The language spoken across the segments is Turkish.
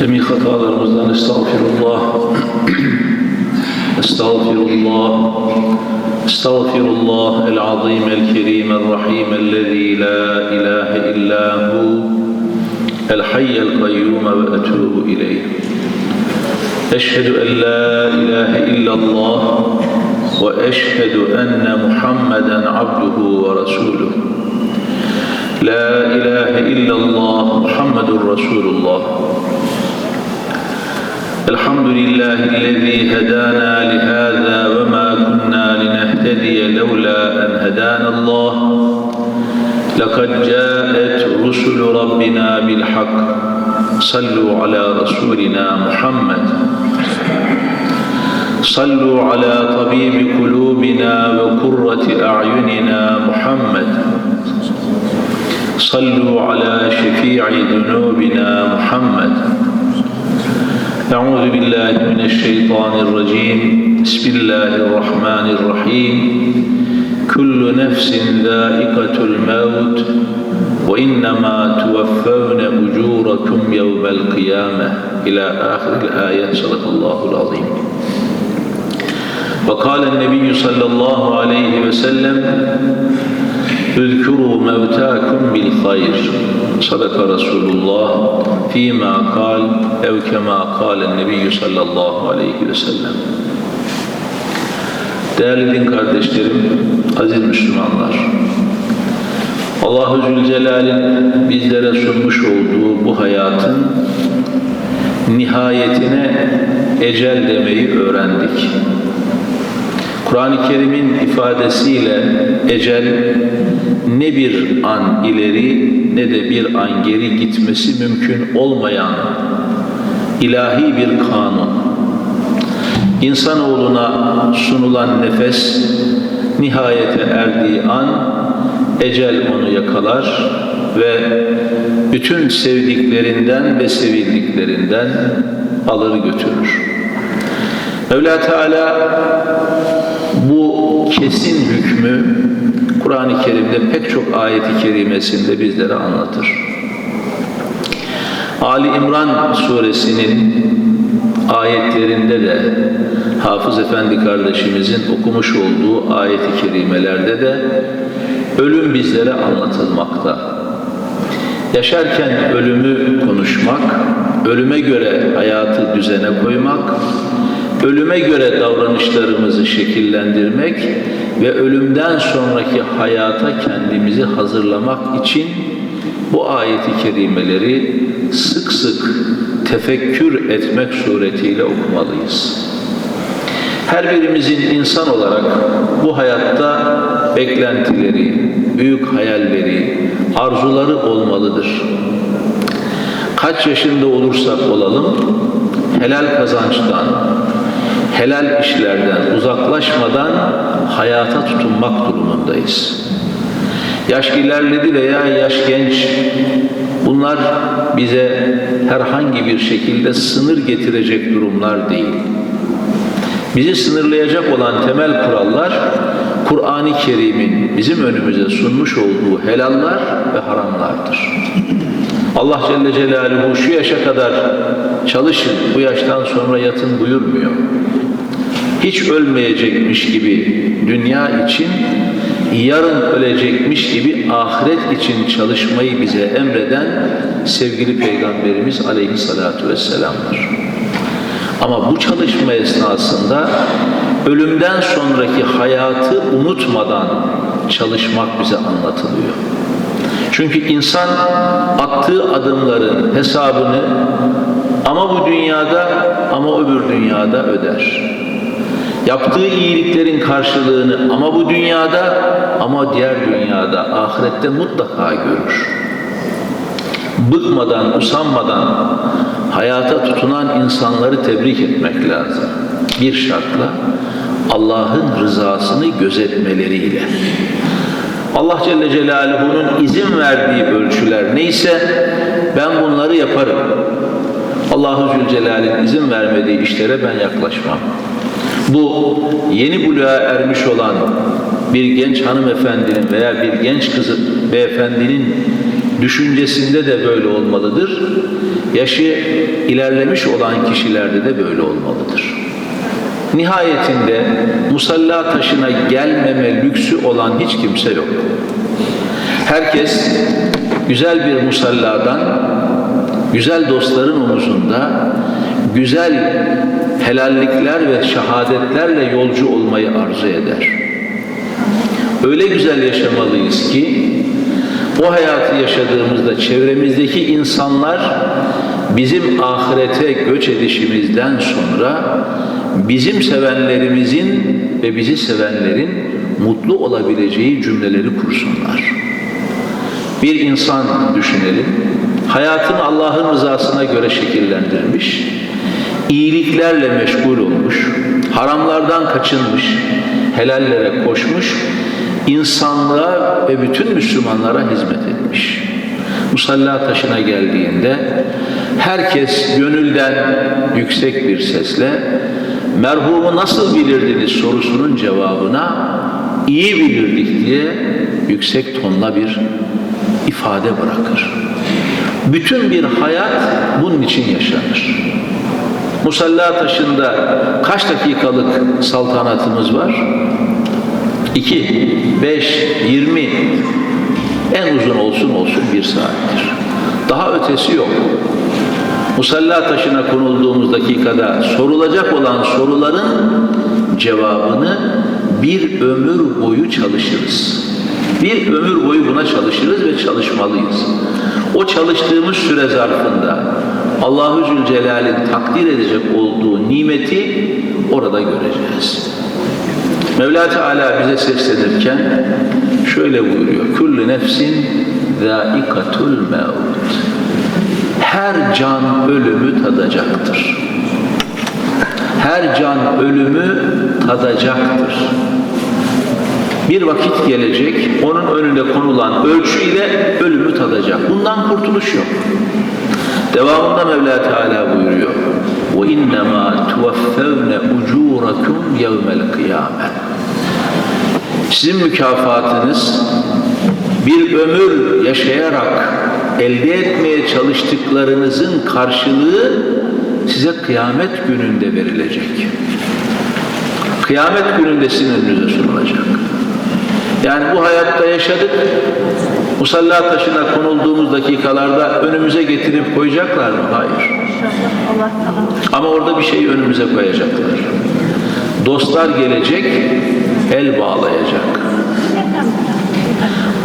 جميع خطايا رمضان استغفر الله. استغفر الله. استغفر الله العظيم الكريم الرحيم الذي لا إله إلا هو الحي القيوم وأتوب إليه. أشهد أن لا إله إلا الله وأشهد أن محمدا عبده ورسوله. لا إله إلا الله محمد رسول الله. الحمد لله الذي هدانا لهذا وما كنا لنهتدي لولا أن هدانا الله. لقد جاءت رسل ربنا بالحق. صلوا على رسولنا محمد. صلوا على طبيب قلوبنا وقرة أعيننا محمد. صلوا على شفيع ذنوبنا محمد. أعوذ بالله من الشيطان الرجيم. بسم الله الرحمن الرحيم. كل نفس ذائقة الموت وإنما توفون أجوركم يوم القيامة. إلى آخر الآية. صدق الله العظيم. وقال النبي صلى الله عليه وسلم اذكروا موتاكم بالخير صدق رسول الله فيما قال أو كما قال النبي صلى الله عليه وسلم Değerli din kardeşlerim, aziz Müslümanlar, Allahu Zülcelal'in bizlere sunmuş olduğu bu hayatın nihayetine ecel demeyi öğrendik. Kur'an-ı Kerim'in ifadesiyle ecel ne bir an ileri ne de bir an geri gitmesi mümkün olmayan ilahi bir kanun. İnsanoğluna sunulan nefes nihayete erdiği an ecel onu yakalar ve bütün sevdiklerinden ve sevildiklerinden alır götürür. Mevla Teala bu kesin hükmü Kur'an-ı Kerim'de pek çok ayeti kerimesinde bizlere anlatır. Ali İmran suresinin ayetlerinde de Hafız Efendi kardeşimizin okumuş olduğu ayeti kerimelerde de ölüm bizlere anlatılmakta. Yaşarken ölümü konuşmak, ölüme göre hayatı düzene koymak, ölüme göre davranışlarımızı şekillendirmek ve ölümden sonraki hayata kendimizi hazırlamak için bu ayeti kerimeleri sık sık tefekkür etmek suretiyle okumalıyız. Her birimizin insan olarak bu hayatta beklentileri, büyük hayalleri, arzuları olmalıdır. Kaç yaşında olursak olalım, helal kazançtan, helal işlerden uzaklaşmadan hayata tutunmak durumundayız. Yaş ilerledi veya yaş genç bunlar bize herhangi bir şekilde sınır getirecek durumlar değil. Bizi sınırlayacak olan temel kurallar Kur'an-ı Kerim'in bizim önümüze sunmuş olduğu helallar ve haramlardır. Allah Celle Celaluhu şu yaşa kadar çalışın, bu yaştan sonra yatın buyurmuyor. Hiç ölmeyecekmiş gibi dünya için, yarın ölecekmiş gibi ahiret için çalışmayı bize emreden sevgili Peygamberimiz Aleyhisselatü Vesselam'dır. Ama bu çalışma esnasında ölümden sonraki hayatı unutmadan çalışmak bize anlatılıyor. Çünkü insan attığı adımların hesabını ama bu dünyada ama öbür dünyada öder. Yaptığı iyiliklerin karşılığını ama bu dünyada ama diğer dünyada ahirette mutlaka görür. Bıkmadan, usanmadan hayata tutunan insanları tebrik etmek lazım. Bir şartla Allah'ın rızasını gözetmeleriyle. Allah Celle Celaluhu'nun izin verdiği ölçüler neyse ben bunları yaparım. Allahu Zülcelal'in izin vermediği işlere ben yaklaşmam. Bu yeni buluğa ermiş olan bir genç hanımefendinin veya bir genç kızı beyefendinin düşüncesinde de böyle olmalıdır. yaşı ilerlemiş olan kişilerde de böyle olmalıdır. Nihayetinde musalla taşına gelmeme lüksü olan hiç kimse yok. Herkes güzel bir musalladan, güzel dostların omuzunda, güzel helallikler ve şehadetlerle yolcu olmayı arzu eder. Öyle güzel yaşamalıyız ki o hayatı yaşadığımızda çevremizdeki insanlar bizim ahirete göç edişimizden sonra bizim sevenlerimizin ve bizi sevenlerin mutlu olabileceği cümleleri kursunlar. Bir insan düşünelim, hayatını Allah'ın rızasına göre şekillendirmiş, iyiliklerle meşgul olmuş, haramlardan kaçınmış, helallere koşmuş, insanlığa ve bütün Müslümanlara hizmet etmiş. Musalla taşına geldiğinde herkes gönülden yüksek bir sesle merhumu nasıl bilirdiniz sorusunun cevabına iyi bilirdik diye yüksek tonla bir ifade bırakır. Bütün bir hayat bunun için yaşanır. Musalla taşında kaç dakikalık saltanatımız var? 2, 5, 20 en uzun olsun olsun bir saattir. Daha ötesi yok. Musalla taşına konulduğumuz dakikada sorulacak olan soruların cevabını bir ömür boyu çalışırız. Bir ömür boyu buna çalışırız ve çalışmalıyız. O çalıştığımız süre zarfında Allahu Zülcelal'in takdir edecek olduğu nimeti orada göreceğiz. Mevla Teala bize seslenirken şöyle buyuruyor. Kullu nefsin zâikatul mevt. Her can ölümü tadacaktır. Her can ölümü tadacaktır. Bir vakit gelecek, onun önüne konulan ölçü ile ölümü tadacak. Bundan kurtuluş yok. Devamında Mevla Teala buyuruyor. وَاِنَّمَا تُوَفَّوْنَ اُجُورَكُمْ يَوْمَ الْقِيَامَةِ Sizin mükafatınız bir ömür yaşayarak elde etmeye çalıştıklarınızın karşılığı size kıyamet gününde verilecek. Kıyamet gününde sizin önünüze sunulacak. Yani bu hayatta yaşadık, musalla taşına konulduğumuz dakikalarda önümüze getirip koyacaklar mı? Hayır. Ama orada bir şey önümüze koyacaklar. Dostlar gelecek, el bağlayacak.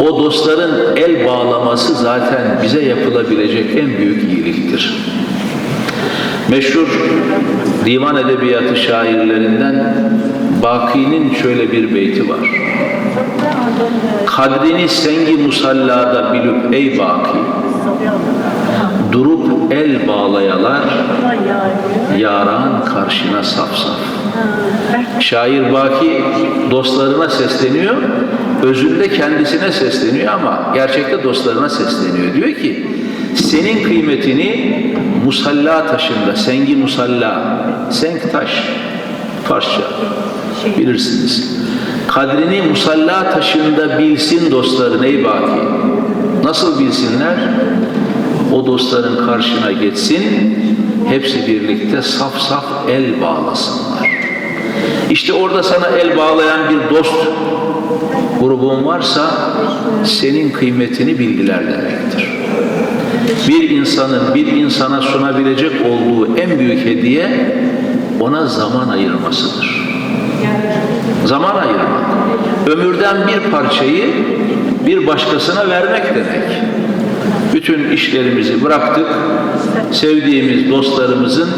O dostların el bağlaması zaten bize yapılabilecek en büyük iyiliktir. Meşhur divan edebiyatı şairlerinden Baki'nin şöyle bir beyti var. Kadrini sengi musallada bilip ey Baki, durup el bağlayalar, yaran karşına saf saf. Şair Baki dostlarına sesleniyor, özünde kendisine sesleniyor ama gerçekte dostlarına sesleniyor. Diyor ki, senin kıymetini musalla taşında, sengi musalla, senk taş, Farsça bilirsiniz. Kadrini musalla taşında bilsin dostların ey Baki. Nasıl bilsinler? O dostların karşına geçsin, hepsi birlikte saf saf el bağlasınlar. İşte orada sana el bağlayan bir dost grubun varsa senin kıymetini bildiler demektir. Bir insanın bir insana sunabilecek olduğu en büyük hediye ona zaman ayırmasıdır. Zaman ayırmak. Ömürden bir parçayı bir başkasına vermek demek. Bütün işlerimizi bıraktık, sevdiğimiz dostlarımızın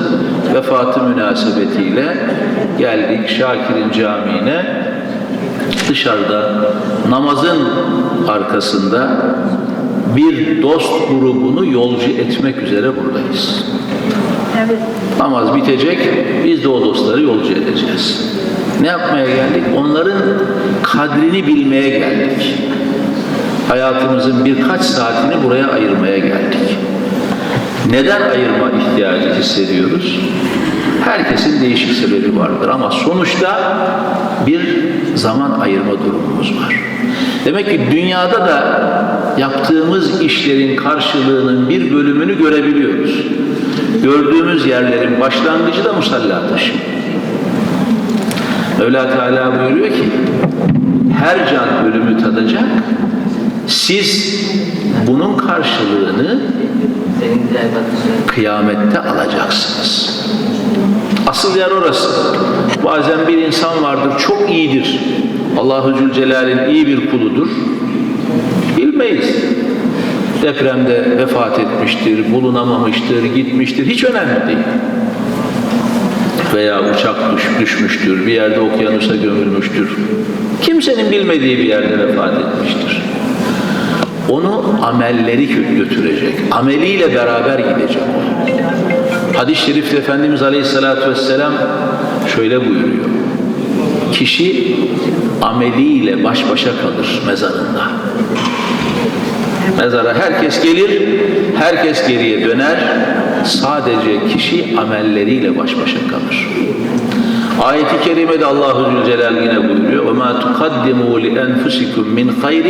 vefatı münasebetiyle geldik Şakir'in camiine. Dışarıda namazın arkasında bir dost grubunu yolcu etmek üzere buradayız. Evet. Namaz bitecek, biz de o dostları yolcu edeceğiz. Ne yapmaya geldik? Onların kadrini bilmeye geldik. Hayatımızın birkaç saatini buraya ayırmaya geldik. Neden ayırma ihtiyacı hissediyoruz? Herkesin değişik sebebi vardır ama sonuçta bir zaman ayırma durumumuz var. Demek ki dünyada da yaptığımız işlerin karşılığının bir bölümünü görebiliyoruz. Gördüğümüz yerlerin başlangıcı da musalla taşı. Mevla Teala buyuruyor ki her can ölümü tadacak. Siz bunun karşılığını kıyamette alacaksınız. Asıl yer orası. Bazen bir insan vardır, çok iyidir. Allahu Zülcelal'in iyi bir kuludur. Bilmeyiz. Depremde vefat etmiştir, bulunamamıştır, gitmiştir. Hiç önemli değil. Veya uçak düş, düşmüştür, bir yerde okyanusa gömülmüştür. Kimsenin bilmediği bir yerde vefat etmiştir. Onu amelleri götürecek. Ameliyle beraber gidecek. Hadis-i şerifte Efendimiz Aleyhisselatü Vesselam şöyle buyuruyor. Kişi ameliyle baş başa kalır mezarında. Mezara herkes gelir, herkes geriye döner. Sadece kişi amelleriyle baş başa kalır. Ayet-i kerimede Allahu Zülcelal yine buyuruyor. وَمَا تُقَدِّمُوا لِأَنْفُسِكُمْ مِنْ خَيْرٍ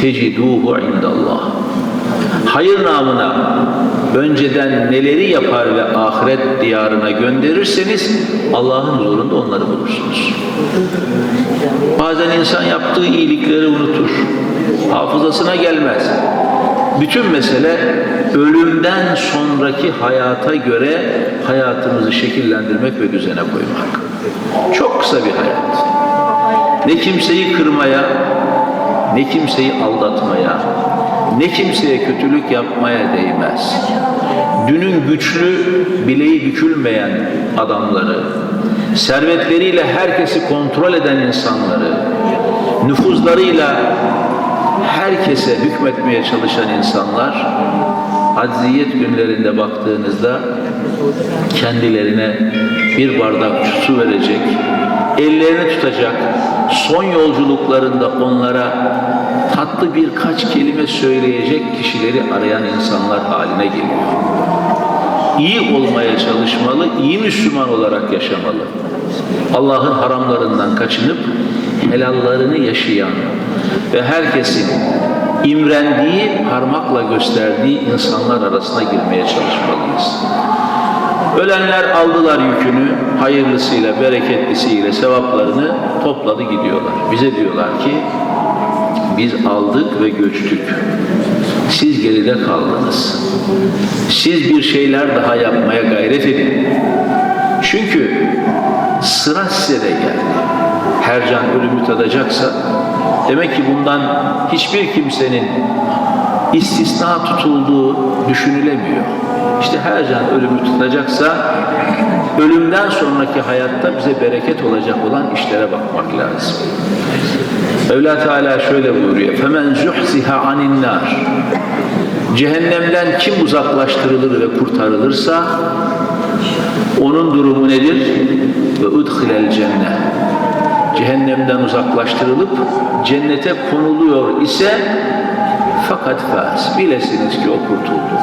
تَجِدُوهُ عِنْدَ اللّٰهِ Hayır namına önceden neleri yapar ve ahiret diyarına gönderirseniz Allah'ın huzurunda onları bulursunuz. Bazen insan yaptığı iyilikleri unutur. Hafızasına gelmez. Bütün mesele ölümden sonraki hayata göre hayatımızı şekillendirmek ve düzene koymak. Çok kısa bir hayat. Ne kimseyi kırmaya, ne kimseyi aldatmaya, ne kimseye kötülük yapmaya değmez. Dünün güçlü, bileği bükülmeyen adamları, servetleriyle herkesi kontrol eden insanları, nüfuzlarıyla herkese hükmetmeye çalışan insanlar acziyet günlerinde baktığınızda kendilerine bir bardak su verecek, ellerini tutacak, son yolculuklarında onlara tatlı birkaç kelime söyleyecek kişileri arayan insanlar haline geliyor. İyi olmaya çalışmalı, iyi Müslüman olarak yaşamalı. Allah'ın haramlarından kaçınıp helallarını yaşayan ve herkesin imrendiği, parmakla gösterdiği insanlar arasına girmeye çalışmalıyız. Ölenler aldılar yükünü, hayırlısıyla, bereketlisiyle sevaplarını topladı gidiyorlar. Bize diyorlar ki, biz aldık ve göçtük. Siz geride kaldınız. Siz bir şeyler daha yapmaya gayret edin. Çünkü sıra size de geldi her can ölümü tadacaksa demek ki bundan hiçbir kimsenin istisna tutulduğu düşünülemiyor. İşte her can ölümü tutacaksa ölümden sonraki hayatta bize bereket olacak olan işlere bakmak lazım. Mevla Teala şöyle buyuruyor. Femen zuhziha anin nar. Cehennemden kim uzaklaştırılır ve kurtarılırsa onun durumu nedir? Ve udhilel cennet Cehennemden uzaklaştırılıp cennete konuluyor ise fakat faz. Bilesiniz ki o kurtuldu.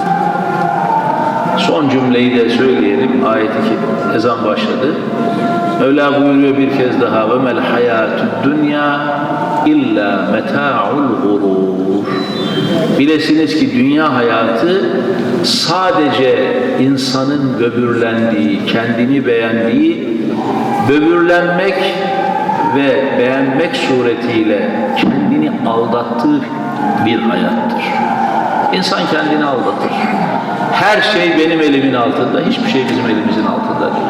Son cümleyi de söyleyelim. Ayet 2 ezan başladı. Mevla buyuruyor bir kez daha ve mel hayatud dünya illa meta'ul gurur. Bilesiniz ki dünya hayatı sadece insanın böbürlendiği, kendini beğendiği, böbürlenmek ve beğenmek suretiyle kendini aldattığı bir hayattır. İnsan kendini aldatır. Her şey benim elimin altında, hiçbir şey bizim elimizin altında değil.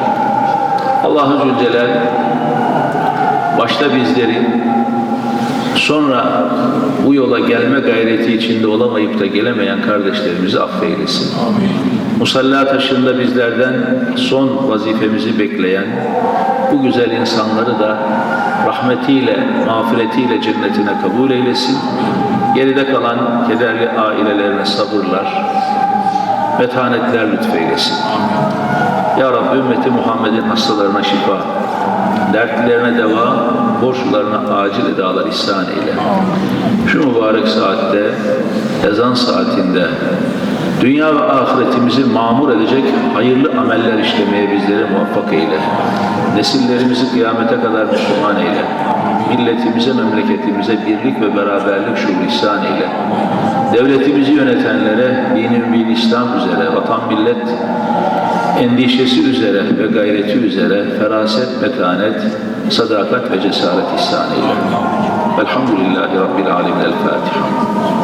Allahu Zülcelal başta bizleri sonra bu yola gelme gayreti içinde olamayıp da gelemeyen kardeşlerimizi affeylesin. Amin. Musalla taşında bizlerden son vazifemizi bekleyen bu güzel insanları da rahmetiyle, mağfiretiyle cennetine kabul eylesin. Geride kalan kederli ailelerine sabırlar, metanetler lütfeylesin. Ya Rabbi ümmeti Muhammed'in hastalarına şifa, dertlerine deva, borçlarına acil edalar ihsan eyle. Şu mübarek saatte, ezan saatinde Dünya ve ahiretimizi mamur edecek hayırlı ameller işlemeye bizleri muvaffak eyle. Nesillerimizi kıyamete kadar Müslüman eyle. Milletimize, memleketimize birlik ve beraberlik şuur ihsan eyle. Devletimizi yönetenlere dini ümmi İslam üzere, vatan millet endişesi üzere ve gayreti üzere feraset, metanet, sadakat ve cesaret ihsan eyle. Velhamdülillahi Rabbil Alemin. El Fatiha.